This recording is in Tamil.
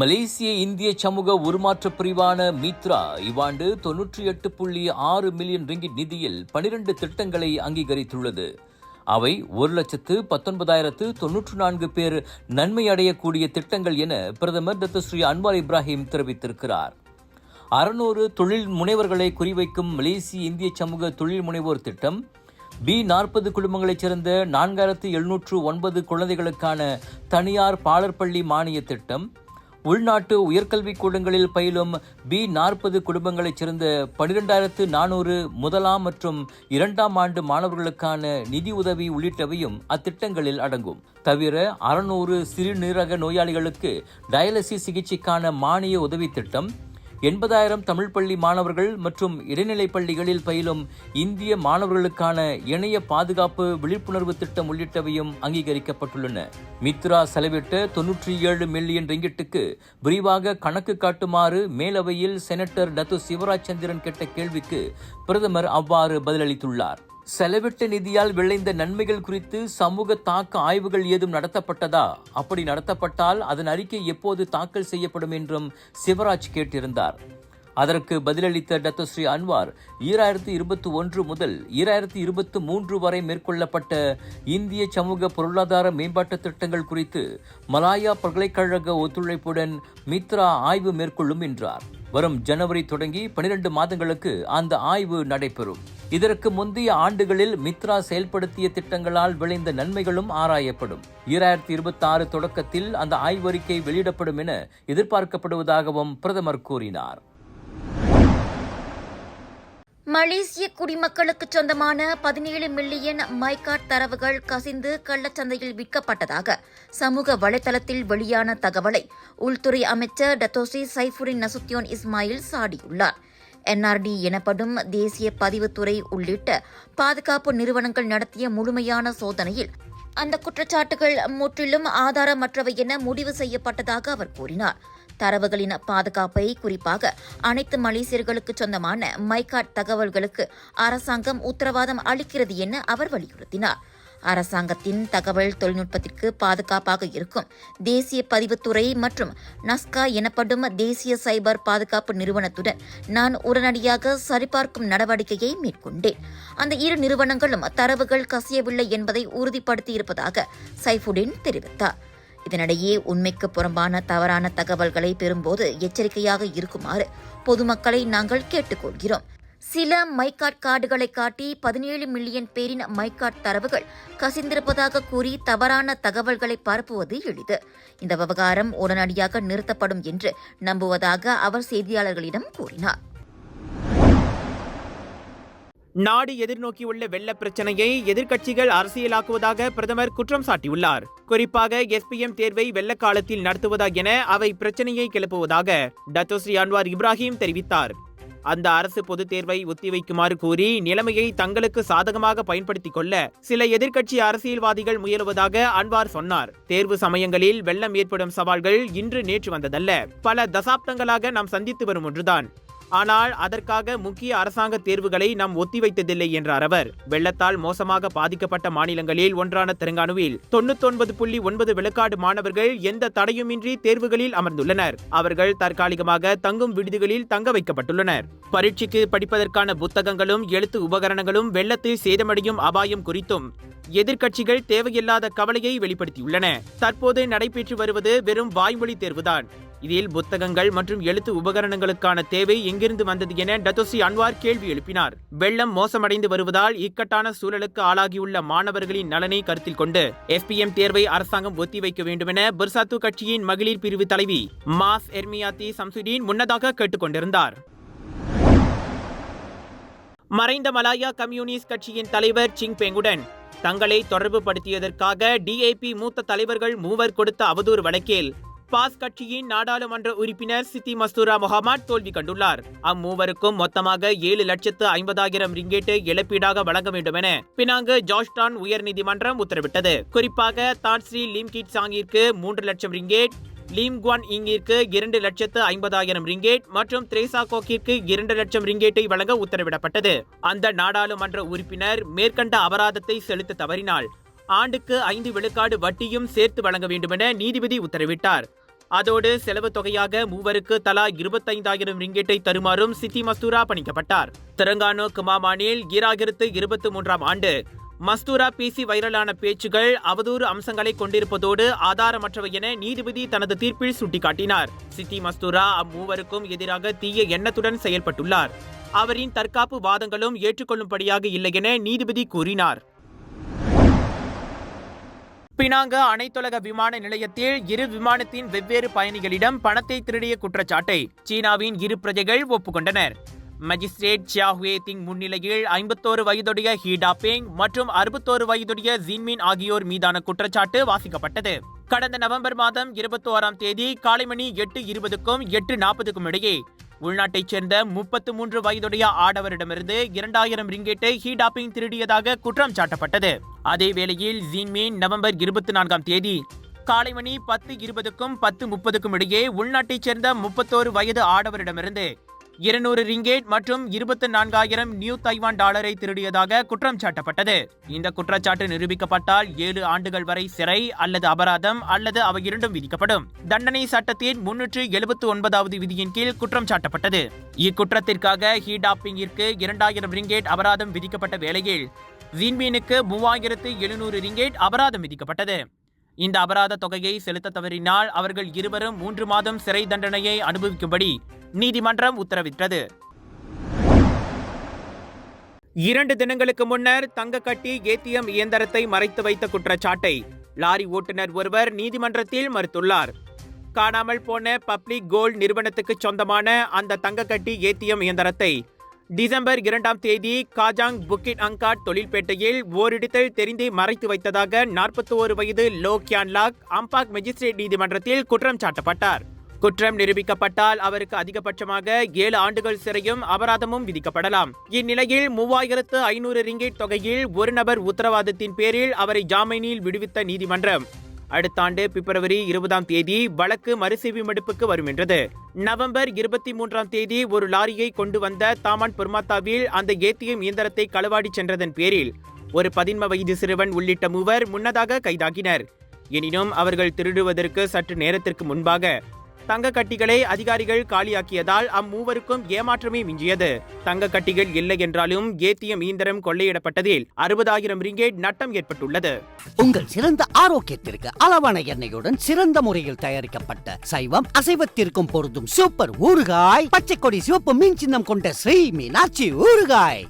மலேசிய இந்திய சமூக உருமாற்ற பிரிவான மித்ரா இவ்வாண்டு தொன்னூற்றி எட்டு புள்ளி ஆறு மில்லியன் ரிங்கிட் நிதியில் பனிரெண்டு திட்டங்களை அங்கீகரித்துள்ளது. அவை ஒரு லட்சத்து பத்தொன்பதாயிரத்து தொன்னூற்று நான்கு பேர் நன்மை அடையக்கூடிய திட்டங்கள் என பிரதமர் தத்துஸ்ரீ ஸ்ரீ அன்வார் இப்ராஹிம் தெரிவித்திருக்கிறார். அறுநூறு தொழில் முனைவர்களை குறிவைக்கும் மலேசிய இந்திய சமூக தொழில் முனைவோர் திட்டம் பி நாற்பது குடும்பங்களைச் சேர்ந்த நான்காயிரத்து எழுநூற்று ஒன்பது குழந்தைகளுக்கான தனியார் பாலர் பள்ளி மானிய திட்டம் உள்நாட்டு உயர்கல்விக் கூடங்களில் பயிலும் பி நாற்பது குடும்பங்களைச் சேர்ந்த பனிரெண்டாயிரத்து நானூறு முதலாம் மற்றும் இரண்டாம் ஆண்டு மாணவர்களுக்கான நிதி உதவி உள்ளிட்டவையும் அத்திட்டங்களில் அடங்கும். தவிர அறுநூறு சிறுநீரக நோயாளிகளுக்கு டயாலிசிஸ் சிகிச்சைக்கான மானிய உதவி திட்டம் எண்பதாயிரம் தமிழ் பள்ளி மாணவர்கள் மற்றும் இடைநிலைப் பள்ளிகளில் பயிலும் இந்திய மாணவர்களுக்கான இணைய பாதுகாப்பு விழிப்புணர்வு திட்டம் உள்ளிட்டவையும் அங்கீகரிக்கப்பட்டுள்ளன. மித்ரா செலவிட்ட தொன்னூற்றி ஏழு மில்லியன் ரிங்கிட்டுக்கு விரிவாக கணக்கு காட்டுமாறு மேலவையில் செனட்டர் டத்து சிவராஜ் சந்திரன் கேட்ட கேள்விக்கு பிரதமர் அவ்வாறு பதிலளித்துள்ளார். செலவிட்ட நிதியால் விளைந்த நன்மைகள் குறித்து சமூக தாக்க ஆய்வுகள் ஏதும் நடத்தப்பட்டதா? அப்படி நடத்தப்பட்டால் அதன் அறிக்கை எப்போது தாக்கல் செய்யப்படும் என்றும் சிவராஜ் கேட்டிருந்தார். அதற்கு பதிலளித்த டத்தஸ்ரீ அன்வார் ஈராயிரத்தி இருபத்தி ஒன்று முதல் ஈராயிரத்தி இருபத்தி மூன்று வரை மேற்கொள்ளப்பட்ட இந்திய சமூக பொருளாதார மேம்பாட்டு திட்டங்கள் குறித்து மலாயா பல்கலைக்கழக ஒத்துழைப்புடன் மித்ரா ஆய்வு மேற்கொள்ளும் என்றார். வரும் ஜனவரி தொடங்கி பனிரெண்டு மாதங்களுக்கு அந்த ஆய்வு நடைபெறும். இதற்கு முந்தைய ஆண்டுகளில் மித்ரா செயல்படுத்திய திட்டங்களால் விளைந்த நன்மைகளும் ஆராயப்படும். ஈராயிரத்தி இருபத்தி ஆறு தொடக்கத்தில் அந்த ஆய்வறிக்கை வெளியிடப்படும் என எதிர்பார்க்கப்படுவதாகவும் பிரதமர் கூறினார். மலேசிய குடிமக்களுக்கு சொந்தமான பதினேழு மில்லியன் மைகாட் தரவுகள் கசிந்து கள்ளச்சந்தையில் விற்கப்பட்டதாக சமூக வலைதளத்தில் வெளியான தகவலை உள்துறை அமைச்சர் Datuk Seri Saifuddin Nasution Ismail சாடியுள்ளார். NRD எனப்படும் தேசிய பதிவுத்துறை உள்ளிட்ட பாதுகாப்பு நிறுவனங்கள் நடத்திய முழுமையான சோதனையில் அந்த குற்றச்சாட்டுகள் முற்றிலும் ஆதாரமற்றவை என முடிவு செய்யப்பட்டதாக அவர் கூறினார். தரவுகளின் பாதுகாப்பை குறிப்பாக அனைத்து மலேசியர்களுக்கு சொந்தமான மைகாட் தகவல்களுக்கு அரசாங்கம் உத்தரவாதம் அளிக்கிறது என அவர் வலியுறுத்தினார். அரசாங்கத்தின் தகவல் தொழில்நுட்பத்திற்கு பாதுகாப்பாக இருக்கும் தேசிய பதிவுத்துறை மற்றும் நஸ்கா எனப்படும் தேசிய சைபர் பாதுகாப்பு நிறுவனத்துடன் நான் உடனடியாக சரிபார்க்கும் நடவடிக்கையை மேற்கொண்டேன். அந்த இரு நிறுவனங்களும் தரவுகள் கசியவில்லை என்பதை உறுதிப்படுத்தியிருப்பதாக சைஃபுடின் தெரிவித்தார். இதனிடையே உண்மைக்கு புறம்பான தவறான தகவல்களை பெறும்போது எச்சரிக்கையாக இருக்குமாறு பொதுமக்களை நாங்கள் கேட்டுக்கொள்கிறோம். சில மைகாட் கார்டுகளை காட்டி பதினேழு மில்லியன் பேரின் மைகாட் தரவுகள் கசிந்திருப்பதாக கூறி தவறான தகவல்களை பரப்புவது எளிது. இந்த விவகாரம் உடனடியாக நிறுத்தப்படும் என்று நம்புவதாக அவர் செய்தியாளர்களிடம் கூறினார். நாடு எதிர்நோக்கியுள்ள வெள்ள பிரச்சனையை எதிர்க்கட்சிகள் அரசியலாக்குவதாக பிரதமர் குற்றம் சாட்டியுள்ளார். குறிப்பாக எஸ்பிஎம் தேர்வை வெள்ள காலத்தில் நடத்துவதா என அவை பிரச்சனையை கிளப்புவதாக டத்தோஸ்ரீ அன்வார் இப்ராஹிம் தெரிவித்தார். அந்த அரசு பொதுத் தேர்வை ஒத்திவைக்குமாறு கூறி நிலைமையை தங்களுக்கு சாதகமாக பயன்படுத்திக் கொள்ள சில எதிர்க்கட்சி அரசியல்வாதிகள் முயலுவதாக அன்வார் சொன்னார். தேர்வு சமயங்களில் வெள்ளம் ஏற்படும் சவால்கள் இன்று நேற்று வந்ததல்ல. பல தசாப்தங்களாக நாம் சந்தித்து வரும் ஒன்றுதான். ஆனால் அதற்காக முக்கிய அரசாங்க தேர்வுகளை நாம் ஒத்திவைத்ததில்லை என்றார் அவர். வெள்ளத்தால் மோசமாக பாதிக்கப்பட்ட மாநிலங்களில் ஒன்றான தெலுங்கானுவில் தொண்ணூத்தொன்பது புள்ளி ஒன்பது விழுக்காடு மாணவர்கள் எந்த தடையுமின்றி தேர்வுகளில் அமர்ந்துள்ளனர். அவர்கள் தற்காலிகமாக தங்கும் விடுதிகளில் தங்க வைக்கப்பட்டுள்ளனர். பரீட்சைக்கு படிப்பதற்கான புத்தகங்களும் எழுத்து உபகரணங்களும் வெள்ளத்தில் சேதமடையும் அபாயம் குறித்தும் எதிர்க்கட்சிகள் தேவையில்லாத கவலையை வெளிப்படுத்தியுள்ளன. தற்போது நடைபெற்று வருவது வெறும் வாய்மொழி தேர்வுதான். இதில் புத்தகங்கள் மற்றும் எழுத்து உபகரணங்களுக்கான தேவை எங்கிருந்து வந்தது என டத்தோசி அன்வார் கேள்வி எழுப்பினார். வெள்ளம் மோசமடைந்து வருவதால் இக்கட்டான சூழலுக்கு ஆளாகியுள்ள மாணவர்களின் நலனை கருத்தில் கொண்டு எஸ்பிஎம் தேர்வை அரசாங்கம் ஒத்திவைக்க வேண்டுமென பிர்சாத்து கட்சியின் மகளிர் பிரிவு தலைவி மாஸ் எர்மியாத்தி சம்சுடீன் முன்னதாக கேட்டுக்கொண்டிருந்தார். மறைந்த மலாயா கம்யூனிஸ்ட் கட்சியின் தலைவர் சிங் பெங்குடன் தங்களை தொடர்பு படுத்தியதற்காக டிஏபி மூத்த தலைவர்கள் மூவர் கொடுத்த அவதூறு வழக்கில் பாஸ் கட்சியின் நாடாளுமன்ற உறுப்பினர் சித்தி மஸ்தூரா முகமாட் தோல்வி கண்டுள்ளார். அம்மூவருக்கும் மொத்தமாக ஏழு லட்சத்து ஐம்பதாயிரம் ரிங்கேட்டு இழப்பீடாக வழங்க வேண்டும் என பினாங்கு ஜார்ஜ்டான் உயர்நீதிமன்றம் உத்தரவிட்டது. குறிப்பாக தான் ஸ்ரீ லிம்கிட் சாங்கிற்கு மூன்று லட்சம் ரிங்கேட் லீம் குவான் இங்கிற்கு இரண்டு லட்சத்து ஐம்பதாயிரம் ரிங்கேட் மற்றும் திரேசா கோக்கிற்கு இரண்டு லட்சம் ரிங்கேட்டை வழங்க உத்தரவிடப்பட்டது. அந்த நாடாளுமன்ற உறுப்பினர் மேற்கண்ட அபராதத்தை செலுத்த தவறினால் ஆண்டுக்கு ஐந்து விழுக்காடு வட்டியும் சேர்த்து வழங்க வேண்டுமென நீதிபதி உத்தரவிட்டார். அதோடு செலவு தொகையாக மூவருக்கு தலா இருபத்தைந்தாயிரம் ரிங்கெட்டை தருமாறும் சித்தி மஸ்தூரா பணிக்கப்பட்டார். தெலங்கானா குமாமானில் ஈராயிரத்து இருபத்தி மூன்றாம் ஆண்டு. மஸ்தூரா பேசி வைரலான பேச்சுகள் அவதூறு அம்சங்களை கொண்டிருப்பதோடு ஆதாரமற்றவை என நீதிபதி தனது தீர்ப்பில் சுட்டிக்காட்டினார். சித்தி மஸ்தூரா அம்மூவருக்கும் எதிராக தீய எண்ணத்துடன் செயல்பட்டுள்ளார். அவரின் தற்காப்பு வாதங்களும் ஏற்றுக்கொள்ளும்படியாக இல்லை என நீதிபதி கூறினார். பினாங்க அனைத்துலக விமான நிலையத்தில் இரு விமானத்தின் வெவ்வேறு பயணிகளிடம் பணத்தை திருடிய குற்றச்சாட்டை சீனாவின் இரு பிரஜைகள் ஒப்புக்கொண்டனர். மஜிஸ்ட்ரேட் சியாஹுவே திங் முன்னிலையில் ஐம்பத்தோரு வயதுடைய ஹீடா பேங் மற்றும் அறுபத்தோரு வயதுடைய ஜின்மின் ஆகியோர் மீதான குற்றச்சாட்டு வாசிக்கப்பட்டது. கடந்த நவம்பர் மாதம் இருபத்தோராம் தேதி காலை மணி எட்டு இருபதுக்கும் எட்டு நாற்பதுக்கும் இடையே உள்நாட்டைச் சேர்ந்த முப்பத்து மூன்று வயதுடைய ஆடவரிடமிருந்து இரண்டாயிரம் ரிங்கெட்டை ஹீடாப்பிங் திருடியதாக குற்றம் சாட்டப்பட்டது. அதே வேளையில் ஜீன்மீன் நவம்பர் இருபத்தி நான்காம் தேதி காலை மணி பத்து இருபதுக்கும் பத்து முப்பதுக்கும் இடையே உள்நாட்டைச் சேர்ந்த முப்பத்தோரு வயது ஆடவரிடமிருந்து இருநூறு ரிங்கேட் மற்றும் இருபத்தி நான்காயிரம் நியூ தைவான் டாலரை திருடியதாக குற்றம் சாட்டப்பட்டது இந்த குற்றச்சாட்டு நிரூபிக்கப்பட்டால் ஏழு ஆண்டுகள் வரை சிறை அல்லது அபராதம் அல்லது அவை இரண்டும் விதிக்கப்படும். தண்டனை சட்டத்தின் முன்னூற்று எழுபத்து ஒன்பதாவது விதியின் கீழ் குற்றம் சாட்டப்பட்டது இக்குற்றத்திற்காக ஹீடாப்பிங்கிற்கு இரண்டாயிரம் ரிங்கேட் அபராதம் விதிக்கப்பட்ட வேளையில் ஜீன்பீனுக்கு மூவாயிரத்து எழுநூறு ரிங்கேட் அபராதம் விதிக்கப்பட்டது. இந்த அபராத தொகையை செலுத்த தவறினால் அவர்கள் இருவரும் மூன்று மாதம் சிறை தண்டனையை அனுபவிக்கும்படி நீதிமன்றம் உத்தரவிட்டது. இரண்டு தினங்களுக்கு முன்னர் தங்கக்கட்டி ஏடிஎம் இயந்திரத்தை மறைத்து வைத்த குற்றச்சாட்டை லாரி ஓட்டுநர் ஒருவர் நீதிமன்றத்தில் மறுத்துள்ளார். காணாமல் போன பப்ளிக் கோல்ட் நிறுவனத்துக்கு சொந்தமான அந்த தங்கக்கட்டி ஏடிஎம் இயந்திரத்தை டிசம்பர் இரண்டாம் தேதி காஜாங் புக்கிட் அங்காட் தொழில்பேட்டையில் ஓரிடத்தில் தெரிந்து மறைத்து வைத்ததாக நாற்பத்தி ஒரு வயது லோ கியான்லாக் அம்பாக் மெஜிஸ்ட்ரேட் நீதிமன்றத்தில் குற்றம் சாட்டப்பட்டார். குற்றம் நிரூபிக்கப்பட்டால் அவருக்கு அதிகபட்சமாக ஏழு ஆண்டுகள் சிறையும் அபராதமும் விதிக்கப்படலாம். இந்நிலையில் மூவாயிரத்து ஐநூறு ரிங்கிட் தொகையில் ஒரு நபர் உத்தரவாதத்தின் பேரில் அவரை ஜாமீனில் விடுவித்த நீதிமன்றம். அடுத்த ஆண்டு பிப்ரவரி இருபதாம் தேதி வழக்கு மறுசெவிமடுப்புக்கு வரும் என்றது. நவம்பர் இருபத்தி மூன்றாம் தேதி ஒரு லாரியை கொண்டு வந்த தாமான் பெர்மாத்தாவில் அந்த ஏடிஎம் இயந்திரத்தை களவாடி சென்றதன் பேரில் ஒரு பதின்ம வயது சிறுவன் உள்ளிட்ட மூவர் முன்னதாக கைதாகினர். எனினும் அவர்கள் திருடுவதற்கு சற்று நேரத்திற்கு முன்பாக தங்க கட்டிகளை அதிகாரிகள் காலியாக்கியதால் அம்மூவருக்கும் ஏமாற்றமே மிஞ்சியது. தங்க கட்டிகள் இல்லை என்றாலும் ஏத்தியம் இயந்திரம் கொள்ளையிடப்பட்டதில் அறுபதாயிரம் ரிங்கேட் நட்டம் ஏற்பட்டுள்ளது. உங்கள் சிறந்த ஆரோக்கியத்திற்கு அளவான எண்ணெயுடன் சிறந்த முறையில் தயாரிக்கப்பட்ட சைவம் அசைவத்திற்கும் பொருந்தும் சூப்பர் ஊறுகாய் பச்சை கொடி சிவப்பு மீன் சின்னம் கொண்ட ஸ்ரீ மீனாட்சி ஊறுகாய்.